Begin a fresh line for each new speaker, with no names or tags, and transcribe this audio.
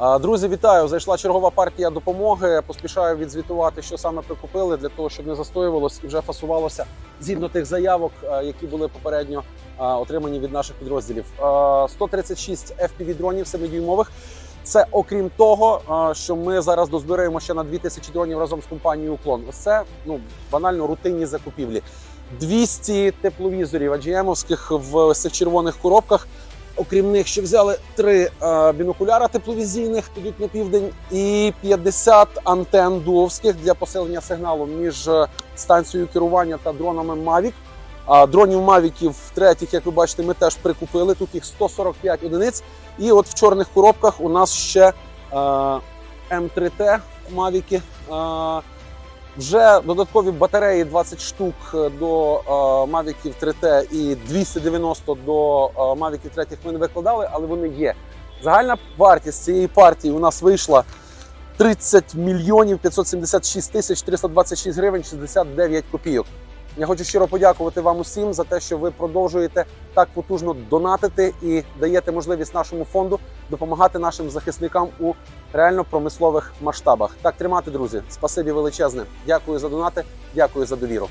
Друзі, вітаю! Зайшла чергова партія допомоги. Поспішаю відзвітувати, що саме прикупили для того, щоб не застоювалось і вже фасувалося згідно тих заявок, які були попередньо отримані від наших підрозділів. Е, 136 fpv дронів 7-дюймових. Це окрім того, що ми зараз дозбираємо ще на 2000 дронів разом з компанією Уклон. Ось це ну банально рутинні закупівлі. 200 тепловізорів AGM-овських в цих червоних коробках. Окрім них, ще взяли три е, бінокуляра тепловізійних, підуть на південь, і 50 антен дуовських для посилення сигналу між е, станцією керування та дронами Mavic. А дронів Мавіків третіх, як ви бачите, ми теж прикупили. Тут їх 145 одиниць. І от в чорних коробках у нас ще е, М3Т Мавіки. Е, вже додаткові батареї 20 штук до е, Mavic 3T і 290 до е, Mavic 3 ми не викладали, але вони є. Загальна вартість цієї партії у нас вийшла 30 мільйонів 576 тисяч 326 гривень 69 копійок. Я хочу щиро подякувати вам усім за те, що ви продовжуєте так потужно донатити і даєте можливість нашому фонду допомагати нашим захисникам у реально промислових масштабах. Так тримати, друзі. Спасибі величезне. Дякую за донати, дякую за довіру.